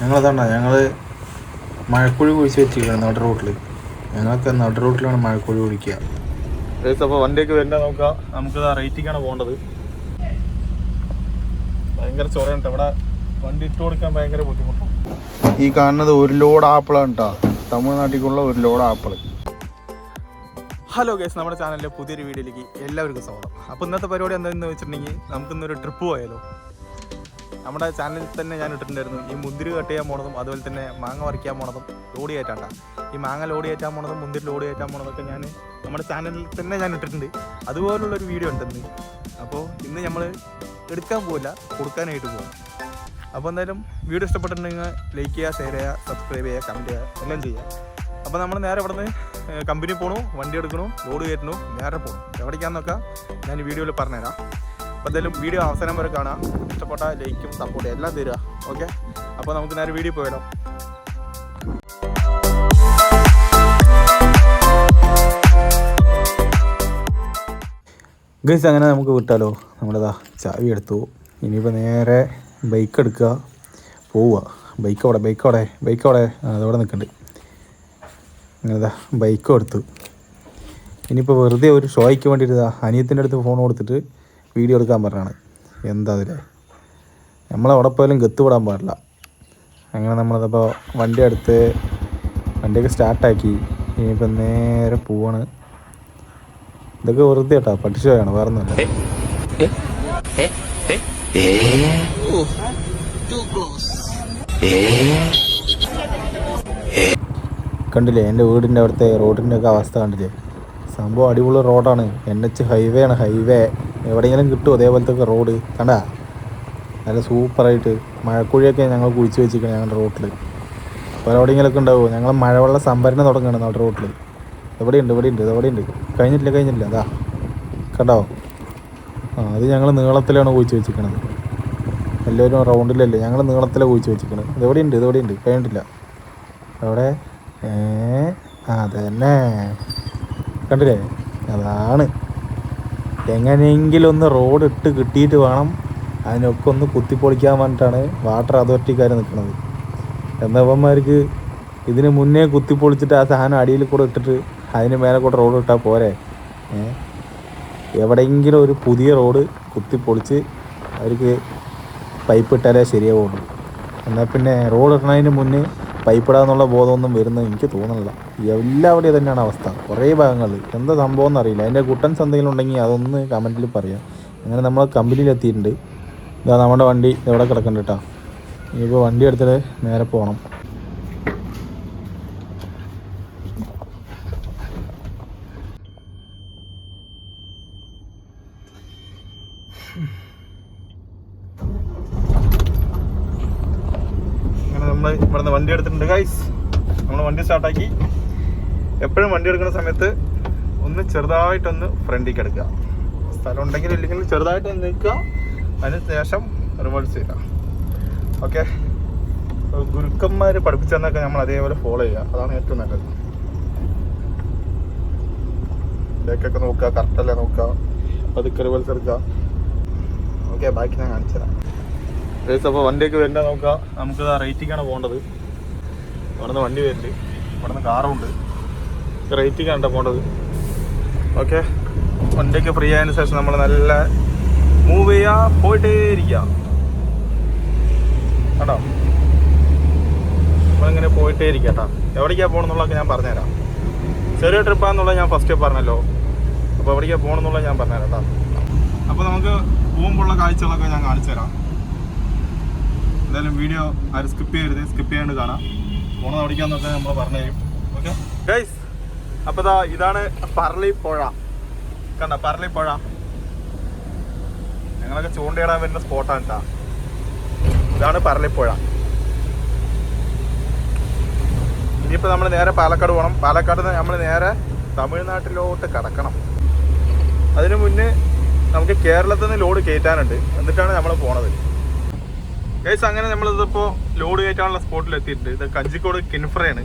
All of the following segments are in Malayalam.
ഞങ്ങളതാണ്ട ഞങ്ങൾ മഴക്കുഴി കുഴിച്ച് വെച്ചിരിക്കണം നട റോട്ടിൽ ഞങ്ങൾക്ക് നട റോട്ടിലാണ് മഴക്കുഴി കുഴിക്കുക. അപ്പോൾ വണ്ടിയൊക്കെ വരണ്ട നോക്കാം നമുക്ക് റേറ്റിക്കാണ് പോകേണ്ടത്. ഭയങ്കര ചൊറയുണ്ട് ഇവിടെ വണ്ടി ഇട്ട് കൊടുക്കാൻ ഭയങ്കര ബുദ്ധിമുട്ടാണ്. ഈ കാണുന്നത് ഒരു ലോഡ് ആപ്പിളാണ് കേട്ടോ തമിഴ്നാട്ടിലേക്കുള്ള ഒരു ലോഡ് ആപ്പിൾ ഹലോ ഗേസ് നമ്മുടെ ചാനലിലെ പുതിയൊരു വീഡിയോയിലേക്ക് എല്ലാവർക്കും സ്വാഗതം. അപ്പോൾ ഇന്നത്തെ പരിപാടി എന്താണെന്ന് വെച്ചിട്ടുണ്ടെങ്കിൽ നമുക്കിന്നൊരു ട്രിപ്പ് പോയാലോ? നമ്മുടെ ചാനലിൽ തന്നെ ഞാൻ ഇട്ടിട്ടുണ്ടായിരുന്നു. ഈ മുന്തിരി കട്ട് ചെയ്യാൻ പോണതും അതുപോലെ തന്നെ മാങ്ങ പറിക്കാൻ പോണതും ലോഡ് ഈ മാങ്ങ ലോഡ് കയറ്റാൻ പോണതും മുന്തിരി ലോഡ് കയറ്റാൻ പോണതൊക്കെ ഞാൻ നമ്മുടെ ചാനലിൽ തന്നെ ഞാൻ ഇട്ടിട്ടുണ്ട്. അതുപോലുള്ളൊരു വീഡിയോ ഉണ്ടെന്ന് അപ്പോൾ ഇന്ന് നമ്മൾ എടുക്കാൻ പോവില്ല കൊടുക്കാനായിട്ട് പോകും അപ്പോൾ എന്തായാലും വീഡിയോ ഇഷ്ടപ്പെട്ടിട്ടുണ്ടെങ്കിൽ ലൈക്ക് ചെയ്യുക ഷെയർ ചെയ്യുക സബ്സ്ക്രൈബ് ചെയ്യുക കമന്റ് ചെയ്യുക എല്ലാം ചെയ്യുക. അപ്പോൾ നമ്മൾ നേരെ ഇവിടെ നിന്ന് കമ്പനി പോകണു വണ്ടി എടുക്കണു ലോഡ് കയറ്റണു നേരെ പോകണം എവിടേക്കാന്നൊക്കെ ഞാൻ വീഡിയോയിൽ പറഞ്ഞുതരാം. അപ്പോൾ എന്തായാലും വീഡിയോ അവസാനം വരെ കാണാം. ഇഷ്ടപ്പെട്ട ലൈക്കും സപ്പോർട്ടും എല്ലാം തരിക. ഓക്കെ? അപ്പോൾ നമുക്ക് നേരെ വീഡിയോ പോയാലോ? ഗൈസ് അങ്ങനെ നമുക്ക് വിട്ടാലോ? നമ്മളിതാ ചാവി എടുത്തു. ഇനിയിപ്പോൾ നേരെ ബൈക്ക് എടുക്കുക. പോവുക. ബൈക്ക് അവിടെ ബൈക്ക് അവിടെ ബൈക്ക് അവിടെ. അതവിടെ നിൽക്കുന്നുണ്ട് അങ്ങനെതാ ബൈക്ക് കൊടുത്തു. ഇനിയിപ്പോൾ വെറുതെ ഒരു ഷോയ്ക്ക് വേണ്ടിയിട്ട് ഇതാ അനിയത്തിന്റെ അടുത്ത് ഫോൺ കൊടുത്തിട്ട് വീഡിയോ എടുക്കാൻ പറഞ്ഞാണ്. എന്താ അതിലെ? നമ്മളവിടെ പോയാലും ഗത്ത് വിടാൻ പാടില്ല. അങ്ങനെ നമ്മളതപ്പോൾ വണ്ടി എടുത്ത് വണ്ടിയൊക്കെ സ്റ്റാർട്ടാക്കി ഇനിയിപ്പോൾ നേരെ പോവാണ്. ഇതൊക്കെ വെറുതെ കേട്ടോ പട്ടിഷോയാണ് വേറെ ഒന്നുമല്ല. കണ്ടില്ലേ? എന്റെ വീടിന്റെ അവിടുത്തെ റോഡിന്റെ ഒക്കെ അവസ്ഥ കണ്ടില്ലേ? സംഭവം അടിപൊളി റോഡാണ്. എൻ എച്ച് ഹൈവേ ആണ്. ഹൈവേ എവിടെയെങ്കിലും കിട്ടുമോ അതേപോലത്തെ റോഡ് കണ്ട? നല്ല സൂപ്പറായിട്ട് മഴക്കുഴിയൊക്കെ ഞങ്ങൾ കുഴിച്ച് വെച്ചിരിക്കണം ഞങ്ങളുടെ റോട്ടിൽ അപ്പോൾ എവിടെയെങ്കിലൊക്കെ ഉണ്ടാവുമോ ഞങ്ങൾ മഴവെള്ള സംഭരണം തുടങ്ങണം നമ്മുടെ റോട്ടിൽ എവിടെയുണ്ട് ഇവിടെയുണ്ട് ഇത് എവിടെയുണ്ട് കഴിഞ്ഞിട്ടില്ല കഴിഞ്ഞിട്ടില്ല. അതാ കണ്ടോ? ആ അത് ഞങ്ങൾ നീളത്തിലാണ് കുഴിച്ച് വെച്ചിരിക്കണത്. എല്ലാവരും റൗണ്ടിലല്ലേ ഞങ്ങൾ നീളത്തിലാണ് കുഴിച്ച് വെച്ചിരിക്കണത്. ഇതെവിടെയുണ്ട് ഇതെവിടെയുണ്ട് കഴിഞ്ഞിട്ടില്ല. അവിടെ ഏ അതന്നെ. കണ്ടില്ലേ? അതാണ്. എങ്ങനെയെങ്കിലും ഒന്ന് റോഡ് ഇട്ട് കിട്ടിയിട്ട് വേണം അതിനൊക്കെ ഒന്ന് കുത്തിപ്പൊളിക്കാൻ വേണ്ടിയിട്ടാണ് വാട്ടർ അതോറിറ്റിക്കാർ നിൽക്കുന്നത്. എന്നവന്മാർക്ക് ഇതിന് മുന്നേ കുത്തിപ്പൊളിച്ചിട്ട് ആ സാധനം അടിയിൽ കൂടെ ഇട്ടിട്ട് അതിന് മേലെ കൂടെ റോഡ് ഇട്ടാൽ പോരെ? എവിടെയെങ്കിലും ഒരു പുതിയ റോഡ് കുത്തിപ്പൊളിച്ച് അവർക്ക് പൈപ്പ് ഇട്ടാലേ ശരിയാവുള്ളൂ. എന്നാൽ പിന്നെ റോഡ് ഇടണതിന് മുന്നേ പൈപ്പ് ഇടാന്നുള്ള ബോധമൊന്നും വരുന്നത് എനിക്ക് തോന്നുന്നില്ല. എല്ലാവിടെയും തന്നെയാണ് അവസ്ഥ. കുറേ ഭാഗങ്ങൾ. എന്താ സംഭവം എന്നറിയില്ല അതിന്റെ കുട്ടൻസ് എന്തെങ്കിലും ഉണ്ടെങ്കിൽ അതൊന്ന് കമന്റിൽ പറയാം. അങ്ങനെ നമ്മൾ കമ്പനിയിൽ എത്തിയിട്ടുണ്ട് ഇതാ നമ്മുടെ വണ്ടി ഇവിടെ കിടക്കുന്നുണ്ട് കേട്ടോ. ഇനിയിപ്പോൾ വണ്ടി എടുത്തിട്ട് നേരെ പോകണം അങ്ങനെ നമ്മൾ ഇവിടുന്ന് വണ്ടി എടുത്തിട്ടുണ്ട് ഗൈസ് നമ്മൾ വണ്ടി സ്റ്റാർട്ടാക്കി എപ്പോഴും വണ്ടി എടുക്കുന്ന സമയത്ത് ഒന്ന് ചെറുതായിട്ടൊന്ന് ഫ്രണ്ടിലേക്ക് എടുക്കുക. സ്ഥലം ഉണ്ടെങ്കിൽ ഇല്ലെങ്കിൽ ചെറുതായിട്ട് നിൽക്കുക അതിന് ശേഷം റിവേഴ്സ് ചെയ്യുക. ഓക്കെ ഗുരുക്കന്മാർ പഠിപ്പിച്ചെന്നൊക്കെ നമ്മൾ അതേപോലെ ഫോളോ ചെയ്യുക. അതാണ് ഏറ്റവും നല്ലത്. ബേക്കൊക്കെ നോക്കുക കറക്റ്റല്ലേ നോക്കുക. പതുക്കെ റിവേഴ്സ് എടുക്കുക. ഓക്കെ ബാക്കി ഞാൻ കാണിച്ചു തരാം അപ്പോൾ വണ്ടിയൊക്കെ വരുന്നത് നോക്കുക. നമുക്ക് റേറ്റിങ്ങാണ് പോകേണ്ടത്. ഇവിടെ നിന്ന് വണ്ടി വരുന്നുണ്ട്. ഇവിടുന്ന് കാറുണ്ട്. റേറ്റിംഗാണ് കേട്ടോ പോണ്ടത് ഓക്കെ വണ്ടിയൊക്കെ ഫ്രീ ആയതിനു ശേഷം നമ്മൾ നല്ല മൂവ് ചെയ്യുക പോയിട്ടേ ഇരിക്കുക കേട്ടോ നമ്മളിങ്ങനെ പോയിട്ടേ ഇരിക്കുക കേട്ടോ. എവിടേക്കാണ് പോകണമെന്നുള്ളതൊക്കെ ഞാൻ പറഞ്ഞുതരാം. ചെറിയ ട്രിപ്പാന്നുള്ളത് ഞാൻ ഫസ്റ്റ് പറഞ്ഞല്ലോ. അപ്പോൾ എവിടേക്കാണ് പോകണമെന്നുള്ളത് ഞാൻ പറഞ്ഞുതരാം കേട്ടോ. അപ്പോൾ നമുക്ക് പോകുമ്പോഴുള്ള കാഴ്ചകളൊക്കെ ഞാൻ കാണിച്ചു തരാം എന്തായാലും വീഡിയോ ആരും സ്കിപ്പ് ചെയ്യരുത്. സ്കിപ്പ് ചെയ്യാണ്ട് കാണാം. പോണത് ഇതാണ് പറളി പുഴ. കണ്ട? പറളി പുഴ. ഞങ്ങളൊക്കെ ചൂണ്ടയിടാൻ വരുന്ന സ്പോട്ടാണ് കേട്ടോ ഇതാണ് പറളിപ്പുഴ ഇനിയിപ്പോൾ നമ്മൾ നേരെ പാലക്കാട് പോകണം പാലക്കാട് നമ്മൾ നേരെ തമിഴ്നാട്ടിലോട്ട് കടക്കണം. അതിനു മുന്നേ നമുക്ക് കേരളത്തിൽ നിന്ന് ലോഡ് കയറ്റാനുണ്ട് എന്നിട്ടാണ് നമ്മൾ പോണത്. ഗൈസ് അങ്ങനെ നമ്മളിതിപ്പോൾ ലോഡ് കയറ്റാനുള്ള സ്പോട്ടിൽ എത്തിയിട്ടുണ്ട് ഇത് കഞ്ചിക്കോട് കിൻഫ്രയാണ്.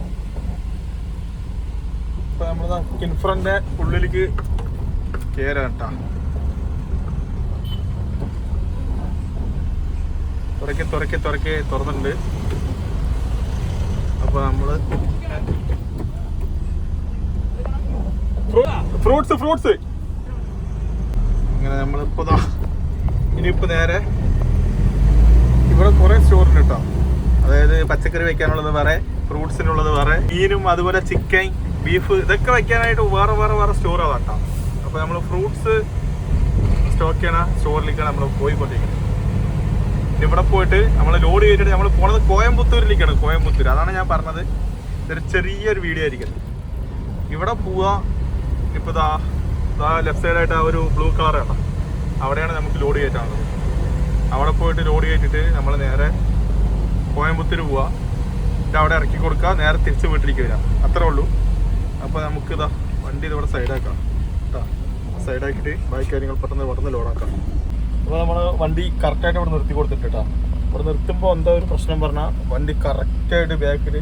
ഇപ്പൊ നമ്മൾ കിൻഫ്രന്റെ ഉള്ളിലേക്ക് കയറാം കേട്ടാ തുറക്കി തുറക്കി തുറക്കി തുറന്നിട്ടുണ്ട്. അപ്പൊ നമ്മൾ ഫ്രൂട്ട്സ് ഫ്രൂട്ട്സ്. ഇങ്ങനെ നമ്മളിപ്പോ ഇനിയിപ്പോ നേരെ ഇവിടെ കുറെ സ്റ്റോറുണ്ട് കേട്ടോ. അതായത് പച്ചക്കറി വെക്കാനുള്ളത് വേറെ ഫ്രൂട്ട്സിനുള്ളത് വേറെ മീനും അതുപോലെ ചിക്കൻ ബീഫ് ഇതൊക്കെ വെക്കാനായിട്ട് വേറെ വേറെ വേറെ സ്റ്റോറാണ് കേട്ടോ. അപ്പൊ നമ്മൾ ഫ്രൂട്ട്സ് സ്റ്റോക്ക് ചെയ്യണ സ്റ്റോറിലേക്കാണ് നമ്മൾ പോയിക്കൊണ്ടിരിക്കുന്നത് ഇവിടെ പോയിട്ട് നമ്മൾ ലോഡ് ചെയ്തിട്ട് നമ്മൾ പോണത് കോയമ്പത്തൂരിലേക്കാണ് കോയമ്പത്തൂർ. അതാണ് ഞാൻ പറഞ്ഞത്. ഇതൊരു ചെറിയൊരു വീഡിയോ ആയിരിക്കും. ഇവിടെ പോവാ ഇപ്പൊ ദാ ദാ ലെഫ്റ്റ് സൈഡായിട്ട് ആ ഒരു ബ്ലൂ കളർ ആണ്. അവിടെയാണ് നമുക്ക് ലോഡ് കയറ്റാനുള്ളത് അവിടെ പോയിട്ട് ലോഡ് കയറ്റിട്ട് നമ്മൾ നേരെ കോയമ്പത്തൂർ പോവാ. എന്നിട്ട് അവിടെ ഇറക്കി കൊടുക്കുക നേരെ തിരിച്ച് വീട്ടിലേക്ക് വരാം. അത്രേ ഉള്ളൂ. അപ്പോൾ നമുക്ക് ഇതാ വണ്ടി ഇതിവിടെ സൈഡാക്കാം. കേട്ടോ സൈഡാക്കിയിട്ട് ബാക്കി കാര്യങ്ങൾ പെട്ടെന്ന് പെട്ടെന്ന് ലോഡാക്കാം. അപ്പോൾ നമ്മൾ വണ്ടി കറക്റ്റായിട്ട് ഇവിടെ നിർത്തി കൊടുത്തിട്ട് കേട്ടോ ഇവിടെ നിർത്തുമ്പോൾ എന്താ ഒരു പ്രശ്നം പറഞ്ഞാൽ വണ്ടി കറക്റ്റായിട്ട് ബാക്കിൽ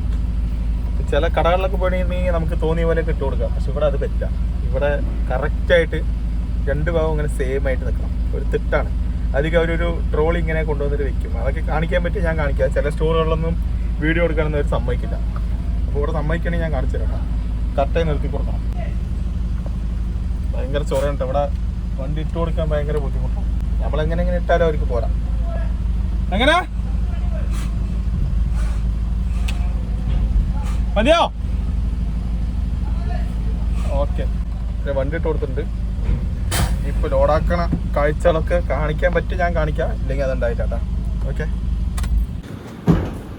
ചില കടകളിലൊക്കെ പോയിട്ടുണ്ടെങ്കിൽ നമുക്ക് തോന്നിയ പോലെ ഇട്ട് കൊടുക്കാം. പക്ഷെ ഇവിടെ അത് പറ്റില്ല. ഇവിടെ കറക്റ്റായിട്ട് രണ്ട് ഭാഗം ഇങ്ങനെ സെയിം ആയിട്ട് നിൽക്കണം ഒരു തിട്ടാണ്. അധികം അവരൊരു ട്രോളി ഇങ്ങനെ കൊണ്ടുവന്നിട്ട് വെക്കും. അതൊക്കെ കാണിക്കാൻ പറ്റി ഞാൻ കാണിക്കാം. ചില സ്റ്റോറുകളിലൊന്നും വീഡിയോ എടുക്കാനൊന്നും അവർ സമ്മതിക്കില്ല. അപ്പോൾ ഇവിടെ സമ്മതിക്കണമെങ്കിൽ ഞാൻ കാണിച്ചു തരാം കറക്റ്റായി നിർത്തി കൊടുക്കണം. ഭയങ്കര ചൊറയുണ്ട്. ഇവിടെ വണ്ടി ഇട്ട് കൊടുക്കാൻ ഭയങ്കര ബുദ്ധിമുട്ടാണ് നമ്മളെങ്ങനെ എങ്ങനെ ഇട്ടാലും അവർക്ക് പോരാ. എങ്ങനെ? മതിയോ? ഓക്കെ. വണ്ടി ഇട്ട് കൊടുത്തിട്ടുണ്ട്. ഇപ്പൊ ലോഡാക്കണ കാഴ്ചകളൊക്കെ കാണിക്കാൻ പറ്റും ഞാൻ കാണിക്കാം. ഇല്ലെങ്കിൽ അതുണ്ടായിട്ടാ ഓക്കെ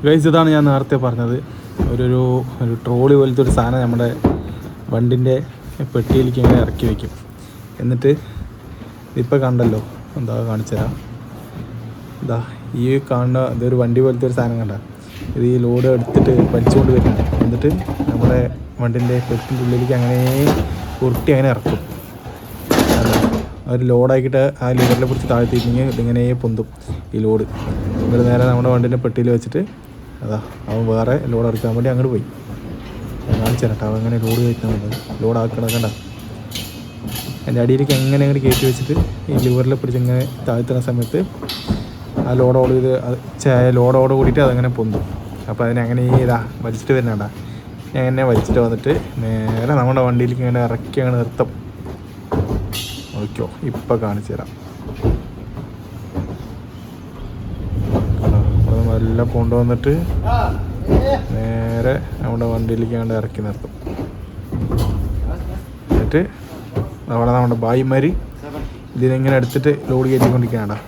ഗൈസ് ഇതാണ് ഞാൻ നേരത്തെ പറഞ്ഞത്. ഒരു ഒരു ട്രോളി പോലത്തെ ഒരു സാധനം നമ്മുടെ വണ്ടിന്റെ പെട്ടിയിലേക്ക് ഇങ്ങനെ ഇറക്കി വയ്ക്കും എന്നിട്ട് ഇപ്പോൾ കണ്ടല്ലോ. എന്താ കാണിച്ചു തരാം. ഇതാ ഈ കാണുന്ന ഇതൊരു വണ്ടി പോലത്തെ ഒരു സാധനം കണ്ട. ഇത് ഈ ലോഡ് എടുത്തിട്ട് വലിച്ചുകൊണ്ട് വരുന്നുണ്ട്. എന്നിട്ട് നമ്മുടെ വണ്ടിന്റെ പെട്ടിന്റെ ഉള്ളിലേക്ക് അങ്ങനെ ഉരുട്ടി അങ്ങനെ ഇറക്കും. അവർ ലോഡാക്കിയിട്ട് ആ ലിവറിനെ പിടിച്ച് താഴ്ത്തിയിട്ടുണ്ടെങ്കിൽ ഇതിങ്ങനെ പൊന്തും ഈ ലോഡ്. എന്നിട്ട് നേരെ നമ്മുടെ വണ്ടിന്റെ പെട്ടിയിൽ വെച്ചിട്ട് അതാ അവൻ വേറെ ലോഡ് എടുക്കാൻ വേണ്ടി അങ്ങോട്ട് പോയി. കാണിച്ചു തരട്ടെ അവൻ അങ്ങനെ ലോഡ് കയറ്റുന്നത് ലോഡ് ആക്കണത് കണ്ട. എന്റെ അടിയിലേക്ക് എങ്ങനെ അങ്ങോട്ട് കയറ്റി വെച്ചിട്ട് ഈ ലിവറിൽ പിടിച്ച് ഇങ്ങനെ താഴ്ത്തുന്ന സമയത്ത് ആ ലോഡോട് ഇത് ലോഡോട് കൂടിയിട്ട് അതങ്ങനെ പൊന്തും. അപ്പോൾ അതിനെ അങ്ങനെ ഈ ഇതാ വലിച്ചിട്ട് വരുന്നണ്ട എന്നെ വലിച്ചിട്ട് വന്നിട്ട് നേരെ നമ്മുടെ വണ്ടിയിലേക്ക് ഇങ്ങനെ ഇറക്കി അങ്ങനെ നിർത്തും. നോക്കിയോ ഇപ്പം കാണിച്ചു തരാം. എല്ലാം കൊണ്ടുവന്നിട്ട് നേരെ നമ്മുടെ വണ്ടിയിലേക്ക് കണ്ട് ഇറക്കി നിർത്തും. എന്നിട്ട് അവിടെ നമ്മുടെ ബായിമാർ ഇതിനെങ്ങനെ എടുത്തിട്ട് ലോഡ് കയറ്റിക്കൊണ്ടിരിക്കാണ്ടാ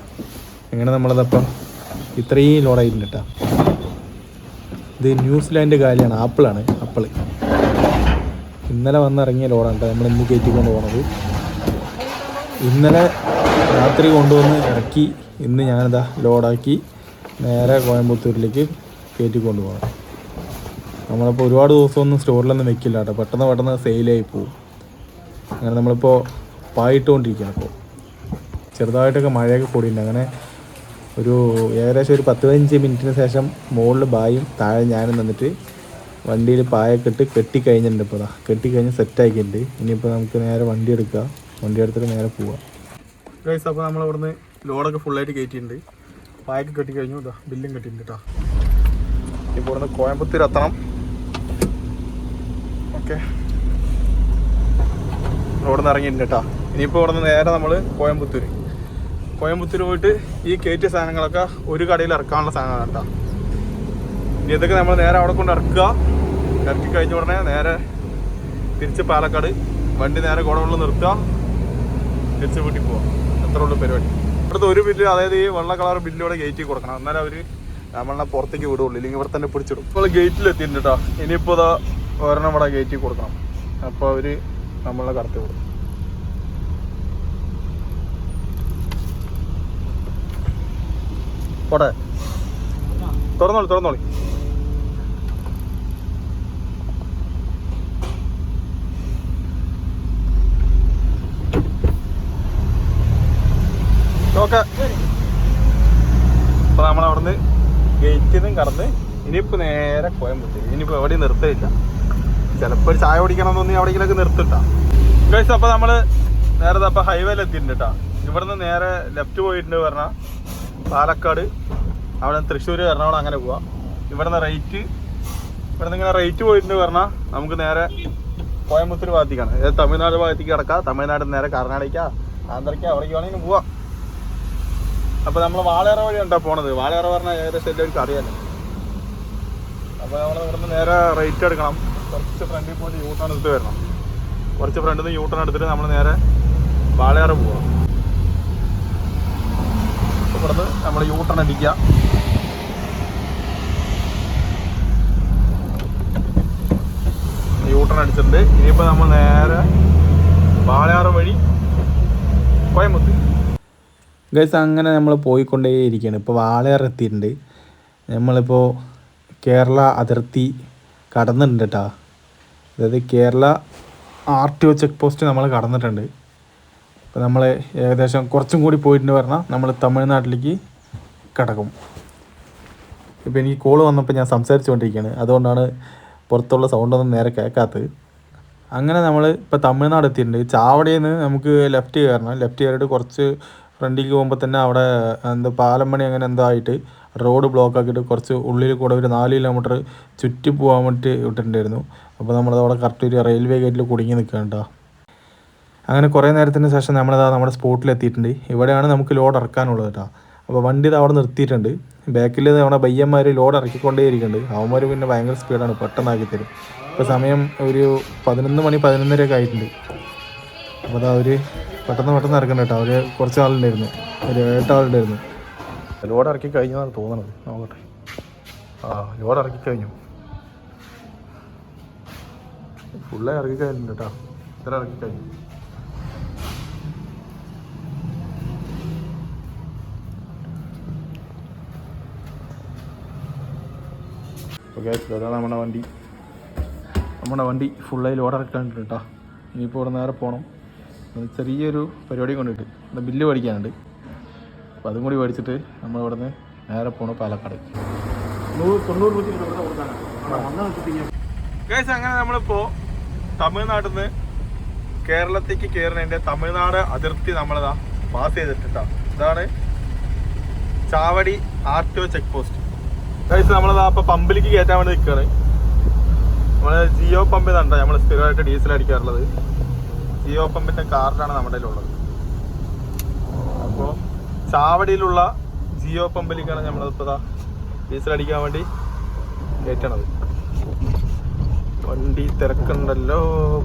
എങ്ങനെ നമ്മളതപ്പം ഇത്രയും ലോഡായിട്ടുണ്ട് കേട്ടോ. ഇത് ന്യൂസിലാൻഡ് കാലിയാണ് ആപ്പിളാണ് ആപ്പിൾ. ഇന്നലെ വന്നിറങ്ങിയ ലോഡാണ് കേട്ടോ നമ്മൾ ഇന്ന് കയറ്റിക്കൊണ്ട് പോണത്. ഇന്നലെ രാത്രി കൊണ്ടുവന്ന് ഇറക്കി. ഇന്ന് ഞാനിതാ ലോഡാക്കി നേരെ കോയമ്പത്തൂരിലേക്ക് കയറ്റി കൊണ്ടുപോകണം. നമ്മളിപ്പോൾ ഒരുപാട് ദിവസമൊന്നും സ്റ്റോറിലൊന്നും വെക്കില്ല കേട്ടോ. പെട്ടെന്ന് പെട്ടെന്ന് സെയിലായി പോവും. അങ്ങനെ നമ്മളിപ്പോൾ പായിട്ടുകൊണ്ടിരിക്കുകയാണ് അപ്പോൾ ചെറുതായിട്ടൊക്കെ മഴയൊക്കെ കൂടിയിട്ടുണ്ട്. അങ്ങനെ ഒരു ഏകദേശം ഒരു പത്ത് പതിനഞ്ച് മിനിറ്റിന് ശേഷം മുകളിൽ ബായും താഴെ ഞാനും നിന്നിട്ട് വണ്ടിയിൽ പായൊക്കെ ഇട്ട് കെട്ടിക്കഴിഞ്ഞിട്ടുണ്ട് ഇപ്പോൾ കെട്ടിക്കഴിഞ്ഞ് സെറ്റാക്കിയിട്ടുണ്ട് ഇനിയിപ്പോൾ നമുക്ക് നേരെ വണ്ടി എടുക്കുക വണ്ടി എടുത്തിട്ട് നേരെ പോവാം. ഗൈസ് അപ്പോൾ നമ്മൾ ഇവിടുന്ന് ലോഡൊക്കെ ഫുള്ളായിട്ട് കയറ്റിയിട്ടുണ്ട് പായൊക്കെ കെട്ടിക്കഴിഞ്ഞു. ഇതാ ബില്ലും കെട്ടിയിട്ടുണ്ട് കേട്ടോ ഇപ്പോൾ ഇവിടുന്ന് കോയമ്പത്തൂർ എത്തണം. ഓക്കെ റോഡിൽ നിന്ന് ഇറങ്ങിയിട്ടുണ്ട് കേട്ടോ ഇനിയിപ്പോൾ ഇവിടുന്ന് നേരെ നമ്മൾ കോയമ്പത്തൂർ കോയമ്പത്തൂർ പോയിട്ട് ഈ കയറ്റിയ സാധനങ്ങളൊക്കെ ഒരു കടയിൽ ഇറക്കാനുള്ള സാധനമാണ് കേട്ടോ ഇനി ഇതൊക്കെ നമ്മൾ നേരെ അവിടെ കൊണ്ട് ഇറക്കുക. ഇറക്കി കഴിഞ്ഞ ഉടനെ നേരെ തിരിച്ച് പാലക്കാട്. വണ്ടി നേരെ ഗോഡൗണിൽ നിർത്തുക. തിരിച്ച് വീട്ടിൽ പോവാം. അത്ര ഉള്ളൂ പരിപാടി. ഇവിടുത്തെ ഒരു ബില്ല് അതായത് ഈ വെള്ള കളർ ബില്ലോടെ ഗേറ്റിൽ കൊടുക്കണം. എന്നാലും അവർ നമ്മളെ പുറത്തേക്ക് വിടുള്ളൂ. ഇല്ലെങ്കിൽ ഇവിടെ തന്നെ പിടിച്ചിടും. ഇപ്പോൾ ഗേറ്റിൽ എത്തിയിട്ടുണ്ട് കേട്ടോ ഇനിയിപ്പോൾ ഇതാ ഒരെണ്ണം ഇവിടെ ഗേറ്റിൽ കൊടുക്കണം. അപ്പോൾ അവർ നമ്മളെ കടത്തി വിടും. പോട്ടെ. തുറന്നോളി തുറന്നോളി. ഓക്കെ അപ്പൊ നമ്മൾ അവിടുന്ന് ഗേറ്റിൽ നിന്നും കടന്ന് ഇനിയിപ്പോ നേരെ കോയമ്പത്തൂർ ഇനിയിപ്പോ എവിടെയും നിർത്തില്ല ചിലപ്പോ ഒരു ചായ കുടിക്കണം തോന്നി എവിടെയെങ്കിലൊക്കെ നിർത്തിട്ടാ. അപ്പൊ നമ്മൾ നേരെ അപ്പൊ ഹൈവേയിൽ എത്തിയിട്ടുണ്ട് കേട്ടാ ഇവിടുന്ന് നേരെ ലെഫ്റ്റ് പോയിട്ടുണ്ട് പറഞ്ഞ പാലക്കാട്. അവിടെ തൃശ്ശൂർ എറണാകുളം അങ്ങനെ പോവാം. ഇവിടുന്ന് റേറ്റ് ഇവിടെ നിന്ന് ഇങ്ങനെ റേറ്റ് പോയിട്ടുണ്ട് പറഞ്ഞാൽ നമുക്ക് നേരെ കോയമ്പത്തൂർ ഭാഗത്തേക്കാണ്. തമിഴ്നാട് ഭാഗത്തേക്ക് കിടക്കാം. തമിഴ്നാട് നേരെ കർണാടക ആന്ധ്രയ്ക്ക് അവിടേക്ക് വേണമെങ്കിൽ പോവാം. അപ്പോൾ നമ്മൾ വാളേറ വഴി ഉണ്ടാ പോണത്. വാളേറ പറഞ്ഞാൽ ഏകദേശം എല്ലാവർക്കും അറിയാലോ. അപ്പോൾ നമ്മൾ ഇവിടുന്ന് നേരെ റേറ്റ് എടുക്കണം. കുറച്ച് ഫ്രണ്ടിൽ പോയിട്ട് യൂട്ടേൺ എടുത്ത് വരണം. കുറച്ച് ഫ്രണ്ടിൽ നിന്ന് യൂട്ടേൺ എടുത്തിട്ട് നമ്മൾ നേരെ വാളയാറ് പോവാം. ഇവിടുന്ന് നമ്മൾ യൂട്ടേൺ അടിക്കുക യൂട്ടേൺ അടിച്ചിട്ടുണ്ട്. ഇനിയിപ്പോൾ നമ്മൾ നേരെ വാളയാറ് വഴി കോയമ്പത്തൂർ ഗൈസ് അങ്ങനെ നമ്മൾ പോയിക്കൊണ്ടേയിരിക്കുകയാണ് ഇപ്പോൾ വാളയാർ എത്തിയിട്ടുണ്ട്. നമ്മളിപ്പോൾ കേരള അതിർത്തി കടന്നിട്ടുണ്ട് കേട്ടോ അതായത് Kerala R T O check post നമ്മൾ കടന്നിട്ടുണ്ട്. അപ്പോൾ നമ്മൾ ഏകദേശം കുറച്ചും കൂടി പോയിട്ടുണ്ട് പറഞ്ഞാൽ നമ്മൾ തമിഴ്നാട്ടിലേക്ക് കിടക്കും. ഇപ്പോൾ എനിക്ക് കോൾ വന്നപ്പോൾ ഞാൻ സംസാരിച്ചുകൊണ്ടിരിക്കുകയാണ് അതുകൊണ്ടാണ് പുറത്തുള്ള സൗണ്ടൊന്നും നേരെ കേൾക്കാത്തത് അങ്ങനെ നമ്മൾ ഇപ്പോൾ തമിഴ്നാട് എത്തിയിട്ടുണ്ട്. ചാവടിയിൽ നിന്ന് നമുക്ക് ലെഫ്റ്റ് കയറണം ലെഫ്റ്റ് കയറിയിട്ട് കുറച്ച് ഫ്രണ്ടിലേക്ക് പോകുമ്പോൾ തന്നെ അവിടെ എന്താ പണി അങ്ങനെ എന്തോ ആയിട്ട് റോഡ് ബ്ലോക്ക് ആക്കിയിട്ട് കുറച്ച് ഉള്ളിൽ കൂടെ ഒരു നാല് കിലോമീറ്റർ ചുറ്റി പോകാൻ വേണ്ടിയിട്ട് വിട്ടിട്ടുണ്ടായിരുന്നു അപ്പോൾ നമ്മളത് അവിടെ കറക്റ്റ് ഒരു റെയിൽവേ ഗേറ്റിൽ കുടുങ്ങി നിൽക്കുകയാണ് കേട്ടോ അങ്ങനെ കുറേ നേരത്തിന് ശേഷം നമ്മളിതാ നമ്മുടെ സ്പോട്ടിലെത്തിയിട്ടുണ്ട് ഇവിടെയാണ് നമുക്ക് ലോഡ് ഇറക്കാനുള്ളത് കേട്ടോ അപ്പോൾ വണ്ടി ഇത് അവിടെ നിർത്തിയിട്ടുണ്ട്. ബാക്കിൽ നമ്മുടെ ബയ്യന്മാർ ലോഡ് ഇറക്കിക്കൊണ്ടേയിരിക്കുന്നുണ്ട് അവന്മാർ പിന്നെ ഭയങ്കര സ്പീഡാണ് പെട്ടെന്നാക്കി തരും. ഇപ്പോൾ സമയം ഒരു പതിനൊന്ന് മണി പതിനൊന്നരയൊക്കെ ആയിട്ടുണ്ട്. അപ്പോൾ അതാ അവർ പെട്ടെന്ന് പെട്ടെന്ന് ഇറക്കണം കേട്ടോ. അവർ കുറച്ച് ആളുണ്ടായിരുന്നു ഒരു ഏട്ട് ആളുണ്ടായിരുന്നു ലോഡ് ഇറക്കി കഴിഞ്ഞതാണ് തോന്നണത്. നോക്കട്ടെ. ആ ലോഡ് ഇറക്കി കഴിഞ്ഞു. ഫുള്ള് ഇറക്കി കഴിഞ്ഞു കേട്ടോ. ഇത്ര ഇറക്കി കഴിഞ്ഞു. ഓക്കെ നമ്മുടെ വണ്ടി. നമ്മുടെ വണ്ടി ഫുള്ളായി ലോഡ് ഇറക്കാനുണ്ട് കേട്ടോ. ഇനിയിപ്പോൾ ഇവിടെ നേരെ പോകണം ചെറിയൊരു പരിപാടി കൊണ്ടിട്ട് എന്താ ബില്ല് പഠിക്കാനുണ്ട് അപ്പോൾ അതും കൂടി മേടിച്ചിട്ട് നമ്മൾ ഇവിടെ നിന്ന് നേരെ പോണു പാലക്കാട്. അങ്ങനെ നമ്മളിപ്പോൾ തമിഴ്നാട്ടിൽ നിന്ന് കേരളത്തേക്ക് കയറുന്നതിന്റെ തമിഴ്നാട് അതിർത്തി നമ്മളിതാ പാസ് ചെയ്തിട്ടാ ഇതാണ് Chavadi R T O check post guys നമ്മളിതാ അപ്പോൾ പമ്പിലേക്ക് കയറ്റാൻ വേണ്ടി നിൽക്കുകയാണ് നമ്മൾ ജിയോ പമ്പിൽ നിന്നുണ്ടോ നമ്മൾ സ്ഥിരമായിട്ട് ഡീസൽ അടിക്കാറുള്ളത്. ജിയോ പമ്പിന്റെ കാർഡാണ് നമ്മുടെ ഉള്ളത് അപ്പോൾ ചാവടിയിലുള്ള ജിയോ പമ്പിലേക്കാണ് നമ്മളിപ്പോൾ ഡീസൽ അടിക്കാൻ വേണ്ടി കയറ്റണത്. വണ്ടി തിരക്കുണ്ടല്ലോ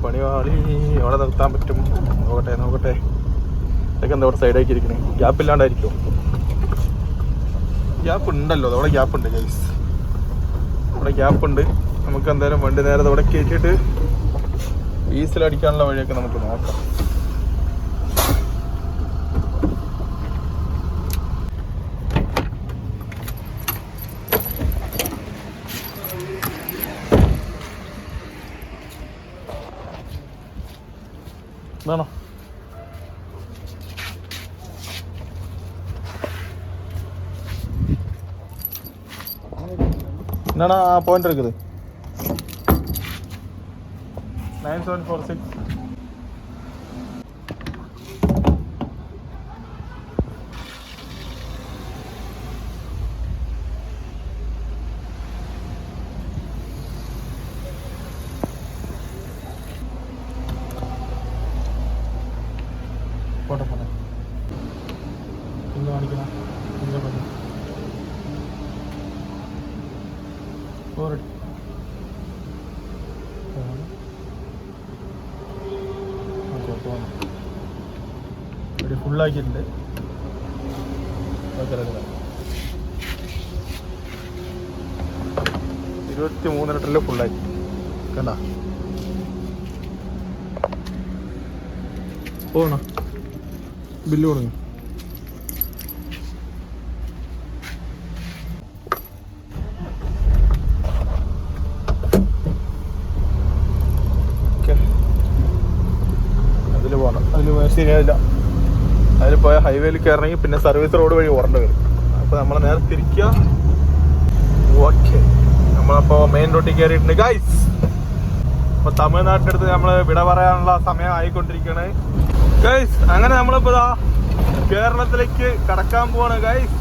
പണിവാളി. എവിടെ നിർത്താൻ പറ്റും. നോക്കട്ടെ നോക്കട്ടെ. ഇതൊക്കെ എന്താ ഇവിടെ സൈഡാക്കി ഇരിക്കണേ ഗ്യാപ്പ് ഇല്ലാണ്ടായിരിക്കും ഗ്യാപ്പ് ഉണ്ടല്ലോ അവിടെ ഗ്യാപ്പ് ഉണ്ട് ഗൈസ് അവിടെ ഗ്യാപ്പ് ഉണ്ട്. നമുക്ക് എന്തായാലും വണ്ടി നേരത്തെ അവിടെ കയറ്റിയിട്ട് ഈസിലടിക്കാനുള്ള വഴിയൊക്കെ നമുക്ക് നോക്കാം. എന്താണോ എന്നാണ് ആ പോയിന്റ് എടുക്കുന്നത്? നയൻ സെവൻ ഫോർ സിക്സ് ഇരുപത്തി മൂന്ന് ലിറ്ററിൽ ഫുള്ളായി കണ്ട? പോണോ? ബില്ല് കൊടുങ്ങി അതിൽ പോകണം അതിൽ ശരിയാവില്ല. അതിൽ പോയ ഹൈവേയിൽ കയറണമെങ്കിൽ പിന്നെ സർവീസ് റോഡ് വഴി ഓടേണ്ടി വരും. അപ്പോൾ നമ്മൾ നേരെ തിരിക്കുക ഓക്കെ. നമ്മളപ്പോൾ മെയിൻ റോട്ടിൽ കയറിയിട്ടുണ്ട് ഗൈസ് അപ്പോൾ തമിഴ്നാട്ടിനടുത്ത് നമ്മൾ വിട പറയാനുള്ള സമയം ആയിക്കൊണ്ടിരിക്കുകയാണ് ഗൈസ് അങ്ങനെ നമ്മളിപ്പോൾ ഇതാ കേരളത്തിലേക്ക് കടക്കാൻ പോവാണ്. ഗൈസ്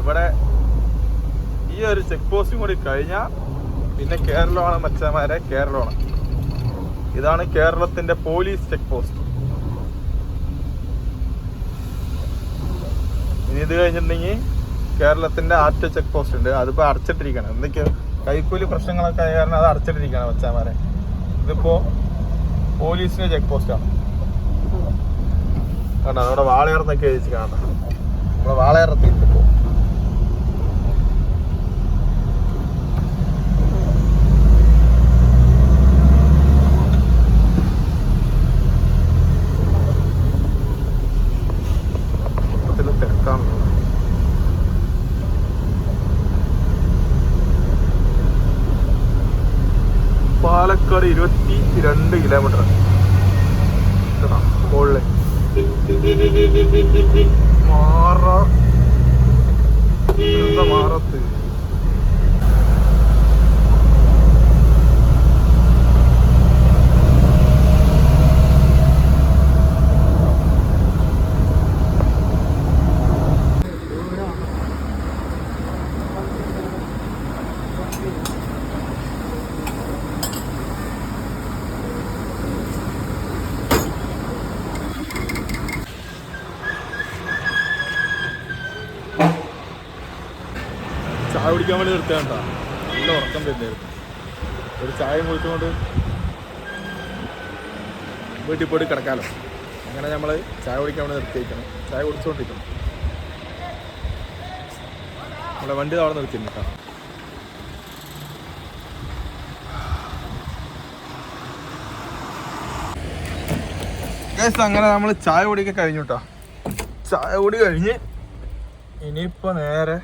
ഇവിടെ ഈ ഒരു ചെക്ക് പോസ്റ്റും കൂടി കഴിഞ്ഞാൽ പിന്നെ കേരളമാണ് മച്ചന്മാരെ കേരളമാണ്. ഇതാണ് കേരളത്തിന്റെ പോലീസ് ചെക്ക് പോസ്റ്റ് ഇനി ഇത് കഴിഞ്ഞിട്ടുണ്ടെങ്കിൽ കേരളത്തിന്റെ ആർട്ട് ചെക്ക് പോസ്റ്റ് ഉണ്ട്. അതിപ്പോ അടച്ചിട്ടിരിക്കണം എന്തൊക്കെയോ കൈക്കൂലി പ്രശ്നങ്ങളൊക്കെ ആയ കാരണം അത് അടച്ചിട്ടിരിക്കണം വെച്ചാമാരെ ഇതിപ്പോ പോലീസിന്റെ ചെക്ക് പോസ്റ്റാണ് കാരണം നമ്മുടെ വാളയർന്നൊക്കെ എഴുതി കാണാം നമ്മുടെ ഇപ്പോ മൊത്തത്തിൽ തിരക്കാണല്ലോ പാലക്കാട് ഇരുപത്തി രണ്ട് കിലോമീറ്റർ. മുകളിൽ മാറ. മാറത്ത് ചായ കുടിക്കാൻ വേണ്ടി നിർത്തേണ്ട നല്ല ഉറക്കം വരുന്നായിരുന്നു ഒരു ചായ കുടിച്ചുകൊണ്ട് വീട്ടിൽ പോയിട്ട് കിടക്കാലോ. അങ്ങനെ നമ്മൾ ചായ കുടിക്കാൻ വേണ്ടി നിർത്തിയിരിക്കണം ചായ കുടിച്ചുകൊണ്ടിരിക്കണം നമ്മുടെ വണ്ടി അവിടെ നിർത്തിയിരുന്നു കേട്ടോ. അങ്ങനെ നമ്മൾ ചായ കുടിയൊക്കെ കഴിഞ്ഞു കേട്ടോ. ചായ കുടി കഴിഞ്ഞ് ഇനിയിപ്പോ നേരെ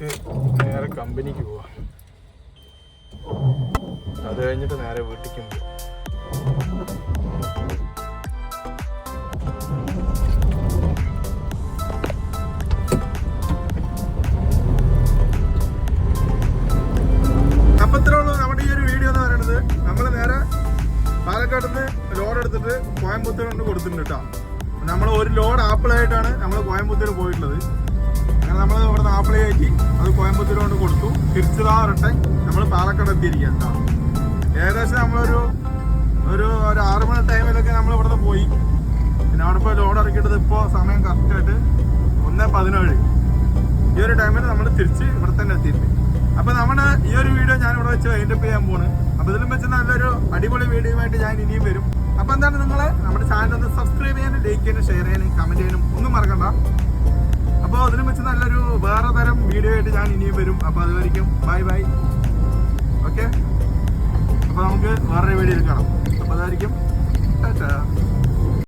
നമുക്ക് നേരെ കമ്പനിക്ക് പോവാം. അത് കഴിഞ്ഞിട്ട് നേരെ വീട്ടിലേക്കും പോവാം. അപ്പൊ നമ്മുടെ ഈ ഒരു വീഡിയോ എന്ന് പറയുന്നത്. നമ്മൾ നേരെ പാലക്കാട് നിന്ന് ലോഡ് എടുത്തിട്ട് കോയമ്പത്തൂർ കൊണ്ട് കൊടുത്തിട്ടുണ്ട് കേട്ടോ നമ്മൾ ഒരു ലോഡ് ആപ്പിളായിട്ടാണ് നമ്മൾ കോയമ്പത്തൂർ പോയിട്ടുള്ളത്. നമ്മൾ ഇവിടെ നാപ്പിളി കയറ്റി അത് കോയമ്പത്തൂർ കൊണ്ട് കൊടുത്തു. തിരിച്ചതാ റിട്ടേൺ നമ്മൾ പാലക്കാട് എത്തിയിരിക്കുക കേട്ടോ. ഏകദേശം നമ്മളൊരു ഒരു ഒരു ആറ് മണി ടൈമിലൊക്കെ നമ്മൾ ഇവിടുന്ന് പോയി. പിന്നെ അവിടെ ഇപ്പോൾ ലോഡ് ഇറക്കിയിട്ടത് ഇപ്പോൾ സമയം കറക്റ്റായിട്ട് ഒന്ന് പതിനേഴ്. ഈ ഒരു ടൈമിൽ നമ്മൾ തിരിച്ച് ഇവിടെ തന്നെ എത്തിയിട്ടുണ്ട്. അപ്പോൾ നമ്മുടെ ഈ ഒരു വീഡിയോ ഞാൻ ഇവിടെ വെച്ച് വൈൻഡപ്പ് ചെയ്യാൻ പോണ് അപ്പോൾ ഇതിലും വെച്ച് നല്ലൊരു അടിപൊളി വീഡിയോ ആയിട്ട് ഞാൻ ഇനിയും വരും. അപ്പോൾ എന്താണ് നിങ്ങൾ നമ്മുടെ ചാനൽ ഒന്ന് സബ്സ്ക്രൈബ് ചെയ്യാനും ലൈക്ക് ചെയ്യാനും ഷെയർ ചെയ്യാനും കമന്റ് ചെയ്യാനും ഒന്നും മറക്കണ്ട. അപ്പോൾ അതിലും വെച്ച് നല്ലൊരു വേറെ തരം വീഡിയോ ആയിട്ട് ഞാൻ ഇനിയും വരും. അപ്പോൾ അതുവരെയും ബൈ ബൈ ഓക്കെ അപ്പോൾ നമുക്ക് വേറൊരു വീഡിയോയിൽ കാണാം. അപ്പോൾ അതായിരിക്കും ടാറ്റാ.